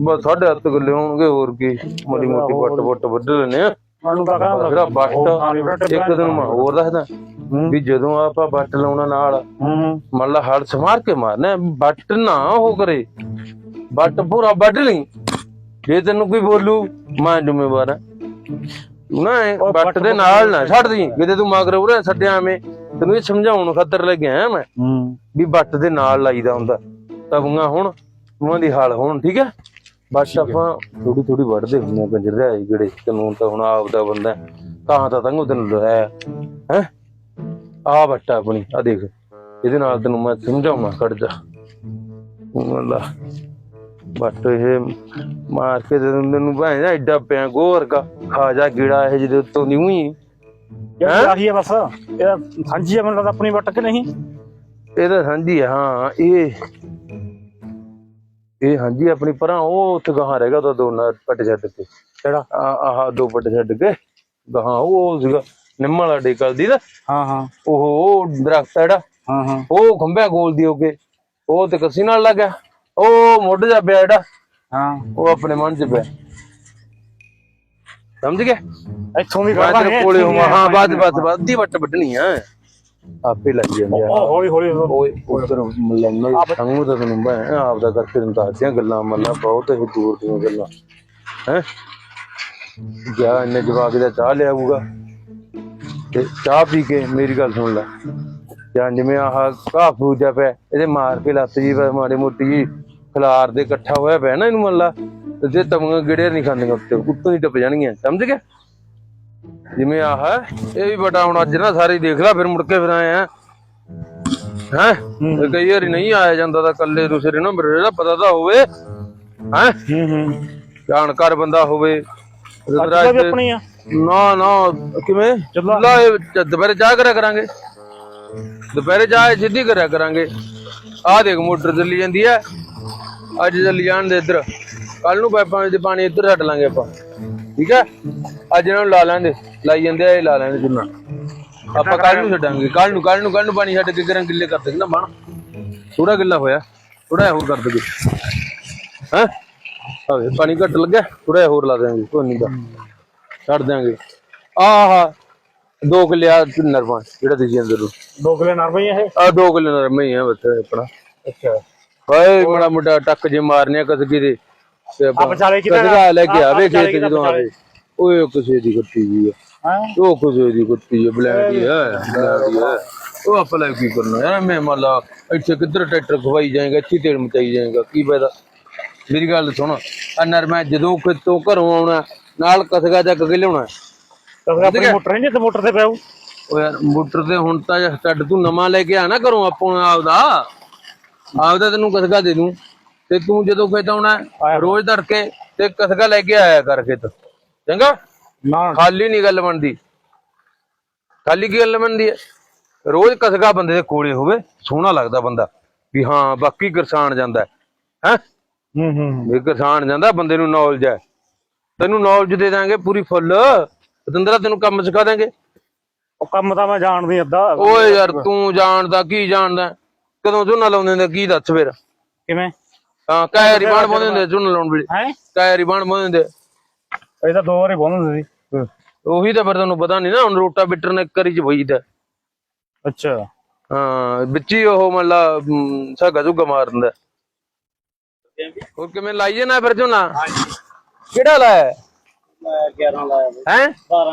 ਬਸ ਸਾਢੇ 7 ਕਿੱਲੇ ਹੋਣਗੇ ਹੋਰ ਕੀ। ਮੋਟੀ ਮੋਟੀ ਵੱਟ ਵੱਟ ਵੱਢ ਲੈਨੇ ਆ। ਤਾਂ ਜਿਹੜਾ ਬੱਟ ਇੱਕ ਦਿਨ ਮੈਂ ਹੋਰ ਦੱਸਦਾ ਵੀ ਜਦੋਂ ਆਪਾਂ ਬੱਟ ਲਾਉਣਾ ਨਾਲ ਮੰਨ ਲਾ ਹਲ ਸਮਾਰ ਕੇ ਮਾਰਨਾ ਬੱਟ ਨਾ ਉਹ ਕਰੇ। ਬੱਟ ਪੂਰਾ ਵੱਢ ਲਈ। ਜੇ ਤੈਨੂੰ ਕੋਈ ਬੋਲੂ ਮੈਂ ਜ਼ਿੰਮੇਵਾਰ ਹਾਂ ਨਾ ਬੱਟ ਬੱਟ ਦੇ ਨਾਲ ਨਾ ਛੱਡ ਦੀ। ਕਿਤੇ ਤੂੰ ਮਗਰ ਉਰੇ ਛੱਡਿਆ ਐਵੇਂ ਤੈਨੂੰ ਇਹ ਸਮਝਾਉਣ ਖਾਤਰ ਲੱਗਿਆ ਮੈਂ। ਵੀ ਬੱਟ ਦੇ ਨਾਲ ਲਾਈਦਾ ਹੁੰਦਾ। ਤਵੀਆਂ ਹੁਣ ਤੂੰ ਦੀ ਹਾਲ ਹੋਣ ਠੀਕ ਹੈ? ਬਸ ਆਪਾਂ ਥੋੜੀ ਥੋੜੀ ਵੱਢਦੇ ਹੁੰਦੇ ਆ ਕੰਜਰ ਦੇ ਆਈ ਜਿਹੜੇ ਕਾਨੂੰਨ ਤਾਂ ਹੁਣ ਆਪ ਦਾ ਬੰਦਾ ਹੈ। ਤਾਂ ਤਾਂ ਤੰਗ ਤੈਨੂੰ ਲੜਾਇਆ ਹੈ। ਆ ਬੱਟਾ ਆਪਣੀ ਆ ਦੇਖ। ਇਹਦੇ ਨਾਲ ਤੈਨੂੰ ਮੈਂ ਸਮਝਾਉਣਾ ਖੜ ਜਾ। ਅੱਲਾ ਬੱਟ ਇਹ ਮਾਰ ਕੇ ਦੇ ਦਿੰਦੇ ਨੂੰ ਭਾਂ ਐਡਾ ਪਿਆ ਗੋਰਗਾ ਖਾ ਜਾ ਗੀੜਾ ਇਹ ਜਿਹਦੇ ਉੱਤੋਂ ਦੀ ਉਹੀ। ਯਾਰ ਆਹੀ ਹੈ ਬਸ। ਇਹ ਸਾਂਝੀ ਹੈ ਮੈਨੂੰ ਲੱਗਦਾ ਆਪਣੀ ਵੱਟ ਕੇ ਨਹੀਂ? ਇਹ ਤਾਂ ਸਾਂਝੀ ਆ ਹਾਂ ਇਹ ਇਹ ਹਾਂਜੀ ਆਪਣੀ ਪਰਾਂ ਉਹ ਉੱਥੇ ਗਾਹਾਂ ਰਹਿ ਗਿਆ ਉਹਦਾ ਦੋ ਨਾ ਪੱਟ ਛੱਡ ਕੇ। ਕਿਹੜਾ? ਆਹ ਦੋ ਪੱਟ ਛੱਡ ਕੇ ਗਾਹਾਂ ਉਹ ਸੀਗਾ ਨਿੰਮ ਵਾਲਾ ਡੇਕਲ ਦੀ ਨਾ। ਹਾਂ ਹਾਂ। ਉਹ ਦਰਖਤ ਜਿਹੜਾ। ਹਾਂ ਹਾਂ। ਉਹ ਖੰਭਿਆ ਗੋਲ ਦੀ ਹੋ ਕੇ ਉਹ ਤੇ ਕੱਸੀ ਨਾਲ ਲੱਗਿਆ ਉਹ ਮੁੱਢ ਜਾ ਪਿਆ ਜਿਹੜਾ। ਹਾਂ। ਉਹ ਆਪਣੇ ਮਨ 'ਚ ਪਿਆ। ਸਮਝ ਗਿਆ ਇੱਥੋਂ ਵੀ ਤੇਰੇ ਕੋਲੇ ਹੋਵਾਂ। ਹਾਂ ਬਾਅਦ ਬਾਅਦ ਬਾਅਦ ਅੱਧੀ ਵੱਟ ਵੱਢਣੀ ਆ। ਆਪੇ ਲੱਗ ਜਾਂਦੀ ਆ। ਹੌਲੀ ਹੌਲੀ ਓਏ ਉਧਰ ਮਲੰਗਾ ਸੰਗੂ ਤਾਂ ਤੈਨੂੰ ਮੈਂ ਆਪ ਦਾ ਕਰਕੇ ਤੈਨੂੰ ਦੱਸਦਿਆਂ ਗੱਲਾਂ ਮੱਲਾ ਬਹੁਤ ਹੀ ਦੂਰ ਦੀਆਂ ਗੱਲਾਂ। ਹੈ? ਜਾ ਇਹਨੇ ਜਵਾਬ ਦਾ ਚਾਹ ਲਿਆਊਗਾ ਤੇ ਚਾਹ ਪੀ ਕੇ ਮੇਰੀ ਗੱਲ ਸੁਣ ਲੈ। ਜਾਂ ਜਿਵੇਂ ਆਹ ਘਾਹ ਫੂਜਾ ਪਿਆ ਇਹਦੇ ਮਾਰ ਕੇ ਲੱਤ ਜੀ ਬਸ ਮਾੜੀ ਮੋਟੀ ਜੀ ਖਲਾਰ ਦੇ ਇਕੱਠਾ ਹੋਇਆ ਪਿਆ ਨਾ ਇਹਨੂੰ ਮੱਲਾ ਤੇ ਜੇ ਤਮੀਆਂ ਗਿੜੇ ਨਹੀਂ ਖਾਂਦੀਆਂ ਉੱਤੇ ਉੱਤੋਂ ਹੀ ਟੱਪ ਜਾਣਗੀਆਂ ਸਮਝ ਗਿਆ? ਜਿਵੇਂ ਆਹ ਹੈ, ਇਹ ਵੀ ਬਟਾ ਹੁਣ ਅੱਜ ਨਾ ਸਾਰੇ ਦੇਖ ਲੈ ਫਿਰ ਮੁੜ ਕੇ ਫਿਰ ਆਏ ਆ। ਹੈ? ਕਈ ਵਾਰੀ ਨਹੀਂ ਆਇਆ ਜਾਂਦਾ ਤਾਂ ਕੱਲੇ ਦੂਸਰੇ ਨੂੰ ਮੇਰੇ ਦਾ ਪਤਾ ਤਾਂ ਹੋਵੇ। ਹੈ? ਜਾਣਕਾਰ ਬੰਦਾ ਹੋਵੇ। ਅੱਜ ਵੀ ਆਪਣੀ ਆ। ਨਾ ਨਾ ਕਿਵੇਂ। ਚੁੱਲਾ ਦੁਪਹਿਰੇ ਚਾਹ ਕਰਿਆ ਕਰਾਂਗੇ। ਦੁਪਹਿਰੇ ਚਾਹ ਸਿੱਧੀ ਕਰਿਆ ਕਰਾਂਗੇ। ਆਹ ਦੇਖ ਮੋਟਰ ਚੱਲੀ ਜਾਂਦੀ ਹੈ। ਅੱਜ ਚੱਲੀ ਜਾਣ ਦੇ ਇੱਧਰ। ਕੱਲ ਨੂੰ ਪਾਈਪਾਂ ਵਿੱਚ ਪਾਣੀ ਇੱਧਰ ਛੱਡ ਲਾਂਗੇ ਆਪਾਂ। ਠੀਕ ਹੈ ਅੱਜ ਇਹਨਾਂ ਨੂੰ ਲਾ ਲੈਂਦੇ ਲਾਈ ਜਾਂਦੇ ਆ ਇਹ ਲਾ ਲੈਂਦੇ ਜਿੰਨਾ। ਆਪਾਂ ਕੱਲ ਨੂੰ ਛੱਡਾਂਗੇ ਕੱਲ ਨੂੰ ਕੱਲ ਨੂੰ ਕੱਲ ਨੂੰ ਪਾਣੀ ਛੱਡ ਕੇ ਗਿੱਲੇ ਕਰ ਦੇਣਾ ਬਣ ਥੋੜਾ ਗਿੱਲਾ ਹੋਇਆ ਥੋੜਾ ਹੋਰ ਕਰ ਦੇਗੇ ਹੈ? ਆਵੇ ਪਾਣੀ ਘੱਟ ਲੱਗਿਆ ਥੋੜਾ ਹੋਰ ਲਾ ਦੇਾਂਗੇ ਧੋਨੀ ਦਾ ਛੱਡ ਦਿਆਂਗੇ। ਆਹ ਦੋ ਕਿੱਲੇ ਆ ਨਰਮਾ ਜਿਹੜਾ ਤੁਸੀਂ ਅੰਦਰ ਨੂੰ ਦੋ ਕਿਲੇ ਨਰਮੇ ਇਹ? ਆ ਦੋ ਕਿੱਲੇ ਨਰਮਾ ਹੀ ਆ ਬੱਤ ਆਪਣਾ। ਅੱਛਾ। ਹਾਏ ਮੜਾ ਮੁੰਡਾ ਟੱਕ ਜੇ ਮਾਰਨੇ ਆ ਕਸਕੀ ਦੇ। ਤੇ ਆਪਾਂ ਵਿਚਾਲੇ ਕਿਤੇ ਕਸਕਾ ਲੈ ਕੇ ਆ- ਆਵੇ ਵਿਚਾਲੇ ਖੇਤ ਜਦੋਂ ਵਿਚਾਲੇ। ਆਵੇ। ਓਏ ਉਹ ਕਿਸੇ ਦੀ ਕੁੱਤੀ ਜੀ ਆ। ਹਾਂ? ਉਹ ਕਿਸੇ ਦੀ ਕੁੱਤੀ ਹੈ ਬਲੈਕ ਹੀ ਹੈ black ਹੀ ਹੈ ਉਹ ਆਪਾਂ ਲੈ ਕੀ ਕਰਨਾ? ਯਾਰ ਮੈਂ ਮੱਲਾ ਇੱਥੇ ਕਿੱਧਰ ਟਰੈਕਟਰ ਖਵਾਈ ਜਾਏਗਾ ਇੱਥੇ ਤੇਲ ਮਚਾਈ ਜਾਏਗਾ ਕੀ ਫਾਇਦਾ? ਮੇਰੀ ਗੱਲ ਸੁਣ ਆ ਨਰਮਾ ਜਦੋਂ ਕਿਤੋਂ ਘਰੋਂ ਆਉਣਾ ਨਾਲ ਕਸਗਾ ਚੱਕ ਕੇ ਲਿਆਉਣਾ। ਫਿਰ ਆਪਣੀ ਮੋਟਰ ਨਹੀਂ ਤੇ ਮੋਟਰ ਤੇ ਪਿਆਉ ਓ ਯਾਰ ਮੋਟਰ ਤੇ ਹੁਣ ਤਾਂ ਛੱਡ ਤੂੰ ਨਵਾਂ ਲੈ ਕੇ ਆ ਨਾ ਘਰੋਂ ਆਪੋ ਆਪਦਾ। ਆਪਦਾ ਤੈਨੂੰ ਕਸਗਾ ਦੇ ਦੂੰ। ਤੇ ਤੂੰ ਜਦੋਂ ਖੇਤ ਆਉਣਾ ਰੋਜ਼ ਤੜਕੇ ਤੇ ਕਸਗਾ ਲੈ ਕੇ ਆਇਆ ਕਰ ਖੇਤ। ਚੰਗਾ? ਨਾ। ਖਾਲੀ ਨਹੀਂ ਗੱਲ ਬਣਦੀ। ਖਾਲੀ ਕੀ ਗੱਲ ਬਣਦੀ ਹੈ? ਰੋਜ਼ ਕਸਗਾ ਬੰਦੇ ਦੇ ਕੋਲੇ ਹੋਵੇ ਸੋਹਣਾ ਲੱਗਦਾ ਬੰਦਾ। ਵੀ ਹਾਂ ਬਾਕੀ ਕਿਸਾਨ ਜਾਂਦਾ ਹੈ। ਹੈਂ? ਕਿਸਾਨ ਜਾਂਦਾ ਬੰਦੇ ਨੂੰ ਨੌਲੇਜ ਹੈ। ਤੈਨੂੰ ਨੌਲੇਜ ਦੇ ਦਾਂਗੇ ਪੂਰੀ ਫੁੱਲ ਪਤੰਦਰਾ ਤੈਨੂੰ ਕੰਮ ਸਿਖਾ ਦਾਂਗੇ। ਉਹ ਕੰਮ ਤਾਂ ਮੈਂ ਜਾਣਦੀ ਅੱਧਾ। ਓਏ ਯਾਰ ਤੂੰ ਜਾਣਦਾ ਕੀ ਜਾਣਦਾ? ਕਦੋਂ ਝੋਨਾ ਲਾਉਂਦੇ ਹੁੰਦੇ ਕੀ ਦੱਸ ਫਿਰ? ਕਿਵੇਂ? ਹਾਂ ਕਾਇਰੀ ਬਾਣ ਪਾਉਂਦੇ ਹੁੰਦੇ ਝੋਨਾ ਲਾਉਣ ਵੇਲੇ। ਹੈ? ਕਾਇਰੀ ਬਾਣ ਪਾਉਂਦੇ ਹੁੰਦੇ। ਇਹ ਤਾਂ ਦੋ ਵਾਰੀ ਬੋਲਦੇ ਸੀ। ਉਹੀ ਤਾਂ ਫਿਰ ਤੁਹਾਨੂੰ ਪਤਾ ਨਹੀਂ ਨਾ ਹੁਣ ਰੋਟਾ ਬਿੱਟਰ ਨੇ ਇੱਕ ਵਾਰੀ ਚ ਵਈਦਾ ਅੱਛਾ। ਹਾਂ ਵਿੱਚ ਹੀ ਉਹ ਮੱਲਾ ਸਾਗਾ ਸੁਗਾ ਮਾਰ ਦਿੰਦਾ। ਹੋਰ ਕਿਵੇਂ ਲਾਈਏ ਨਾ ਫਿਰ ਝੋਨਾ? ਕਿਹੜਾ ਲਾਇਆ? 11 ਲਾਇਆ। ਹੈ? 12